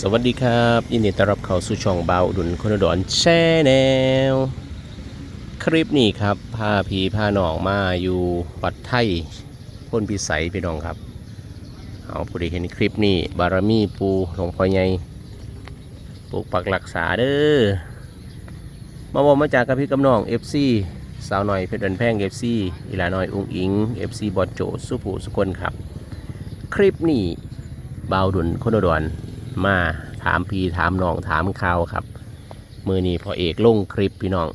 สวัสดีครับ ยินดีต้อนรับเข้าสู่ช่องเบาดุนคนดอนแชแนลคลิปนี้ครับพาพีพาหนองมาอยู่วัดไทยพ้นพิสัยพี่น้องครับ เอาผู้ใดเห็นคลิปนี้ บารมีปูหลวงพ่อใหญ่ปลูกปักรักษาเด้อมาบอกมาจากกับพี่กำนอง FC สาวหน่อยเพชรดินแพง FC อีหลาน้อยอุ้งอิง FC บอลโจสุผูสุคนครับ คลิปนี้เบาดุนคนดอน มาถามพี่ถามน้องถามข่าวครับ มือนี้พอเอกลงคลิปพี่น้อง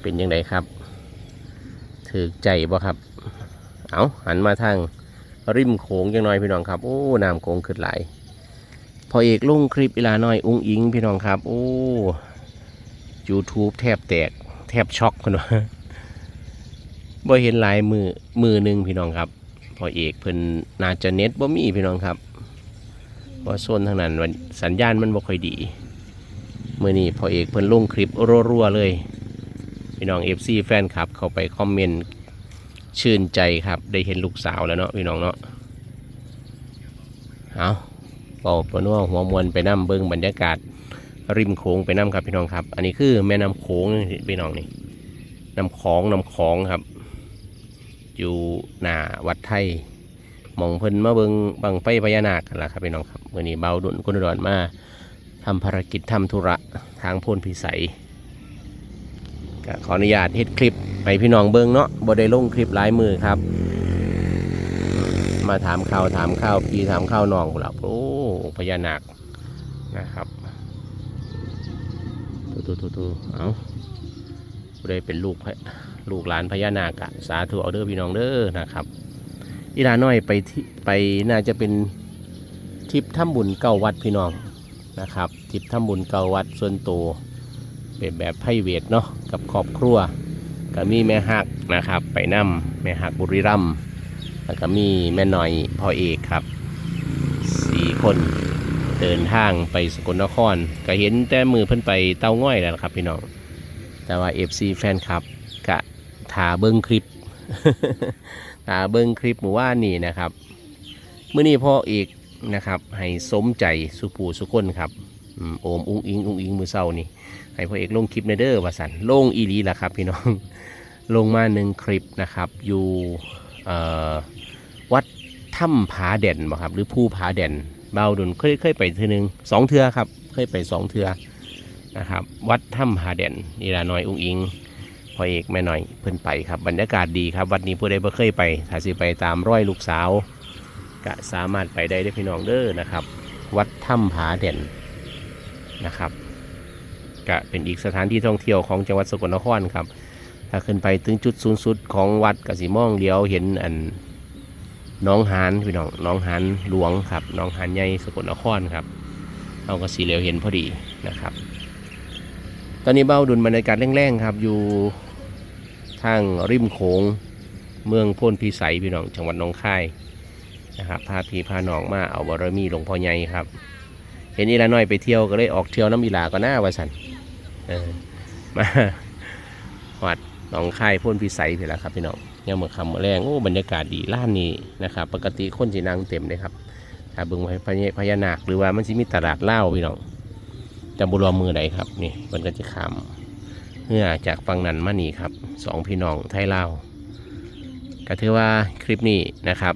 เป็นยังไงครับถือใจบ่ครับ เอาหันมาทางริมโขงยังน้อยพี่น้องครับ โอ้น้ำโขงขึ้นไหลพอเอกลงคลิปอีลาน้อยอุ้งอิงพี่น้องครับ โอ้ YouTube แทบแตก แทบช็อกคนว่าบ่เห็นหลายมือมือหนึ่งพี่น้องครับ พอเอกเพิ่นนาจะเน็ตบ่มีพี่น้องครับ เพราะโซนทางนั้นสัญญาณมันบ่ค่อยดีเมื่อนี้พอเอกเพิ่นลงคลิปรัวๆเลยพี่น้อง FC แฟนคลับเข้าไปคอมเมนต์ชื่นใจครับ ได้เห็นลูกสาวแล้วเนาะพี่น้องเนาะเอาเป่าปนว่าหัวมวลไปนํเบิงบรรยากาศริมโขงไปนํครับพี่น้องครับ อันนี้คือแม่น้ำโขงพี่น้องนี่น้ำของน้ำของครับ อยู่หน้าวัดไทย มองเพิ่นมาเบิงบังไฟพญานาคกันล่ะครับพี่น้องครับมื่อนี้เบาดุนกุนดอนมาทำภารกิจทำธุระทางพ้นพิสัยก็ขออนุญาตเฮ็ดคลิปไปพี่น้องเบิงเนาะบ่ได้ลงคลิปหลายมือครับ มาถามข่าวถามข่าวพี่ถามข่าวน้องพุ่นล่ะโอ้พญานาคนะครับตูตูตูตูเอาผู้ใดเป็นลูกลูกหลานพญานาคสาธุเอาเด้อพี่น้องเด้อนะครับ อีลาน้อยไปที่ไปน่าจะเป็นทริปถ้ำบุญเก้าวัดพี่น้องนะครับทริปถ้ำบุญเก้าวัดส่วนตัวเป็นแบบไพรเวทเนาะกับครอบครัวก็มีแม่หักนะครับ ไปนำแม่หักบุรีรัมย์แล้วก็มีแม่หน่อยพ่อเอกครับสี่คนเดินทางไปสกลนคร ก็เห็นแต่มือเพิ่นไปเต้าง่อยแล้วครับพี่น้องแต่ว่า FC แฟนคลับกะถาเบิ้งคลิป ตาเบิ้งคลิปหมู่ว่านี่นะครับเมื่อนี้พ่อเอกนะครับให้สมใจสุผูสุคนครับโอมอุ้งอิงอุ้งอิงมือเศร้านี่ให้พ่อเอกลงคลิปในเด้อว่าสันลงอีหลีล่ะครับพี่น้องลงมาหนึ่งคลิปนะครับ อยู่วัดถ้ำผาเด่นบ่ครับหรือภูผาเด่นเบาดุนเคยเคยไปเทือหนึงสองเทือครับ เคยไปสองเทือนะครับ วัดถ้ำผาเด่นนี่ละน้อยอุ้งอิง พ่อเอกแม่หน่อยเพิ่นไปครับบรรยากาศดีครับวัดนี้ผู้ใดบ่เคยไปถ้าสิไปตามร้อยลูกสาวก็สามารถไปได้เด้พี่น้องเด้อนะครับ วัดถ้ำผาเด่นนะครับก็เป็นอีกสถานที่ท่องเที่ยวของจังหวัดสกลนครครับ ถ้าขึ้นไปถึงจุดสูงสุดของวัดกสิมองเดียวเห็นอันน้องหานพี่น้องน้องหานหลวงครับน้องหานใหญ่สกลนครครับเราก็สีเหลียวเห็นพอดีนะครับ ตอนนี้เบ้าดุลบรรยากาศแรงๆครับอยู่ ทางริมโขงเมืองพ้นพิสัยพี่น้องจังหวัดหนองคายนะครับพาพี่พาน้องมาเอาบารมีหลวงพ่อใหญ่ครับ เห็นอีลาน้อยไปเที่ยวก็เลยออกเที่ยวน้ำอีลาก็น่าวาสันมาวัดหนองคายพ้นพิสัยพี่ละครับพี่น้องยังเมื่อคำเมื่อแรงโอ้บรรยากาศดีล้านนี้นะครับ ปกติคนสีนางเต็มเลยครับถ้าบิ่งพญพญานาคหรือว่ามันสิมีตลาดเหล้าพี่น้องจำบุรวมมือใดครับนี่มันก็จะขามเมื่อจากฝั่งนั้นมานี่ครับ สองพี่น้องไทยลาวก็ถือว่าคลิปนี้นะครับ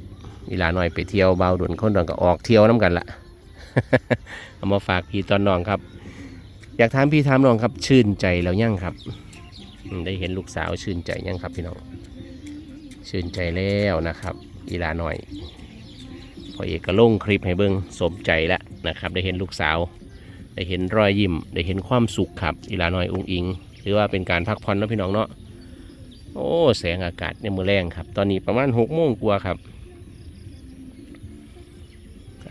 เวลาหน่อยไปเที่ยวเบาดุนคนดอนก็ออกเที่ยวน้ำกันละเอามาฝากพี่ตอนน้องครับ อยากถามพี่ถามน้องครับ ชื่นใจแล้วยังครับ ได้เห็นลูกสาวชื่นใจยังครับพี่น้อง ชื่นใจแล้วนะครับอีลาหน่อย พอเอกก็ลงคลิปให้เบิ้งสมใจแล้วนะครับ ได้เห็นลูกสาว ได้เห็นรอยยิ้ม ได้เห็นความสุขครับอีลาหน้อยอุ้งอิง หรือว่าเป็นการพักผ่อนนะพี่น้องเนาะ โอ้แสงอากาศในมือแรงครับ ตอนนี้ประมาณหกโมงกว่าครับ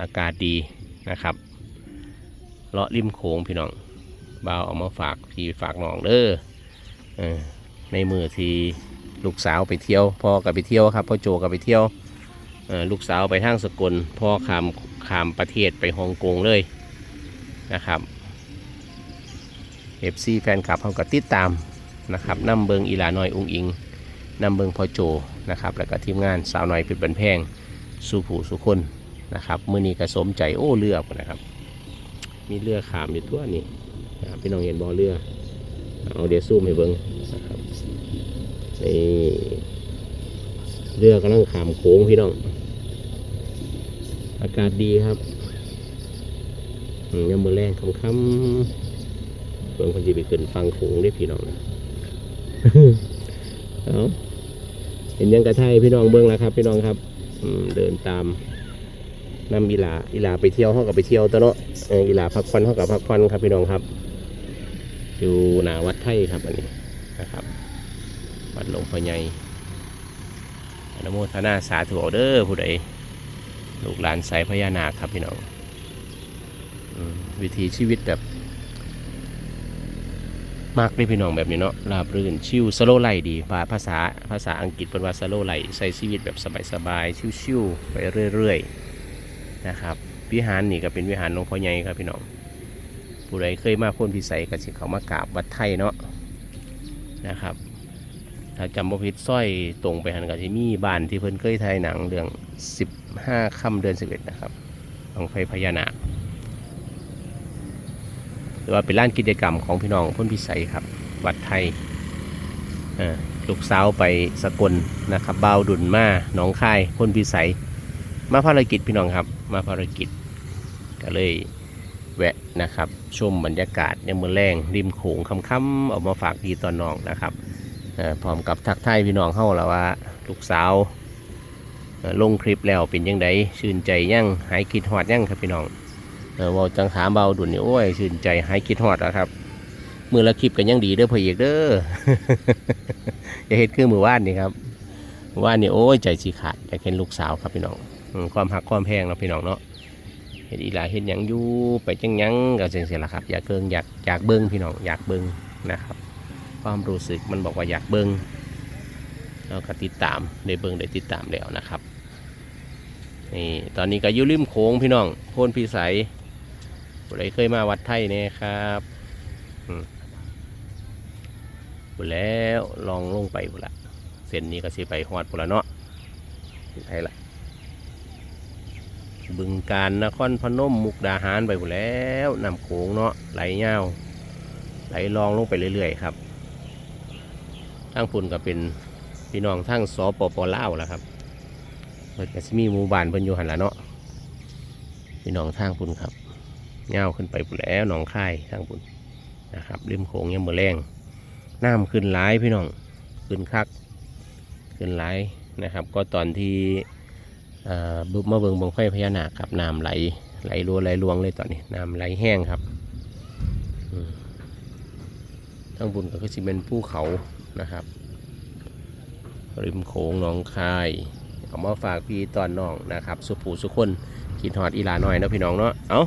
อากาศดีนะครับเลาะริมโขงพี่น้องบ่าวเอามาฝากพี่ฝากน้องเด้ออในมือที่ลูกสาวไปเที่ยวพ่อกับไปเที่ยวครับพ่อโจกับไปเที่ยวลูกสาวไปทางสกลพ่อขามขามประเทศไปฮ่องกงเลยนะครับ FC แฟนคลับเขาก็ติดตาม นะครับนำเบิงอีหลาน้อยอุ้งอิงนำเบิงพอโจนะครับแล้วก็ทีมงานสาวน้อยเปิดบันแพงสู่ผู้สุคนนะครับมือนี้ก็สมใจโอ้เลือกนะครับ มีเรือขามอยู่ทั่วนี่นะครับพี่น้องเห็นบอเรือเอาเดี๋ยวซูมให้เบิงนะครับนี่เรือกำลังขามโค้งพี่น้อง อากาศดีครับยามมือแรงค่ำๆเบิ่งคนจีไปขึ้นฟังโค้งได้พี่น้องนะ เอาเห็นยังกระไทยพี่น้องเบิ้องแล้วครับ พี่น้องครับอืมเดินตามนำอีลาอีลาไปเที่ยวห้องกับไปเที่ยวตัวเนาะอีลาพักผ่อนห้องกับพักผ่อนครับพี่น้องครับ อยู่หนาวัดไทยครับอันนี้นะครับ วัดหลวงพ่อใหญ่อนุโมทนาสาธุเอาเด้อผู้ใดลูกหลานสายพญานาคครับพี่น้องอืมวิถีชีวิตแบบ มากเลยพี่น้องแบบนี้เนาะราบรื่นชิวสโลไลดีภาภาษาภาษาอังกฤษเป็นว่าสโลไลใช้ชีวิตแบบสบายๆชิวๆไปเรื่อยๆนะครับวิหารนี่ก็เป็นวิหารหลวงพ่อใหญ่ครับพี่น้องผู้ใดเคยมาพ้นพิสัยก็สิเขามากราบวัดไทยเนาะนะครับถ้าจำบ่ผิดสร้อยตรงไปหันกับที่มีบ้านที่เพิ่นเคยถ่ายหนังเรื่อง 15 ค่ำเดือน 11 นะครับของไฟพญานาค หรือว่าเป็นร้านกิจกรรมของพี่น้องพ้นพิสัยครับ วัดไทยลูกสาวไปสกลนะครับเบาดุลมาหนองคายพ้นพิสัย มาภารกิจพี่น้องครับ มาภารกิจ ก็เลยแวะนะครับชมบรรยากาศในเมืองแรงริมโขงค่ำๆเออกมาฝากพี่ตอนน้องนะครับพร้อมกับทักทายพี่น้องเข้าแล้วว่าลูกสาวลงคลิปแล้วเป็นยังไงชื่นใจยังหายคิดฮอดยังครับพี่น้อง เออเว่าจังถามเบาดุนนี่โอ้ยชื่นใจหายคิดฮอดแล้วครับมือละคลิปกันยังดีเด้อพ่อเอกเด้ออย่าเฮ็ดคือมือว่านนี่ครับว่านนี่โอ้ยใจสีขาดอยากเห็นลูกสาวครับพี่น้องความหักความแพงเนาะพี่น้องเนาะเห็นอีหลาเห็นยังยู่ไปจังยังก็เสียงเสียละครับ อยากเกิงอยากอยากเบิ้งพี่น้องอยากเบิ้งนะครับ ความรู้สึกมันบอกว่าอยากเบิ้งแล้วก็ติดตามได้เบิ้งได้ติดตามแล้วนะครับนี่ตอนนี้ก็ยู่ริมโขงพี่น้องโพนพิสัย ผู้ใดเคยมาวัดไทยเนี่ยครับอืมผู้แล้วลองลงไปผู้ละเส้นนี้ก็สิไปฮอดผู้ละเนาะไทยละบึงการนครพนมมุกดาหารไปหมดแล้วนำโขงเนาะไหลเงาวไหลรองลงไปเรื่อยๆครับทั้งพุ่นก็เป็นพี่น้องทั้งสปปลาวแล้วครับเพิ่นก็สิมีหมู่บ้านเพิ่นอยู่หันละเนาะพี่น้องทางพุ่นครับ เงาขึ้นไปพุ่นแล้วหนองคายทางพุ่นนะครับริมโขงยังมือแรงน้ำขึ้นหลายพี่น้องขึ้นคัก ขึ้นหลายนะครับ ก็ตอนที่บึบมาเบิงบังไฟพญานาคครับน้ำไหลไหลรัวไหลลวงเลยตอนนี้น้ำไหลแห้งครับทั้งบุญก็คือสิเป็นภูเขานะครับ ริมโขงหนองคายเอามาฝากพี่ตอนน้องนะครับ สุผูสุคนกินหอดอีลาหน่อยนะพี่น้องเนาะเอ้า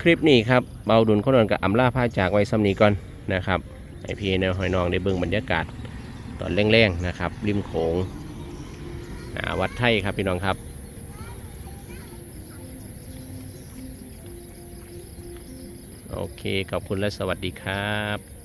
คลิปนี้ครับเบาดุลคนนอนกับอำลาพาจากไว้ซ้ำนี้ก่อนนะครับไอพี่แนวหอยนองได้เบิ่งบรรยากาศตอนแรงๆนะครับ ริมโขงวัดไทยครับพี่น้องครับโอเค ขอบคุณและสวัสดีครับ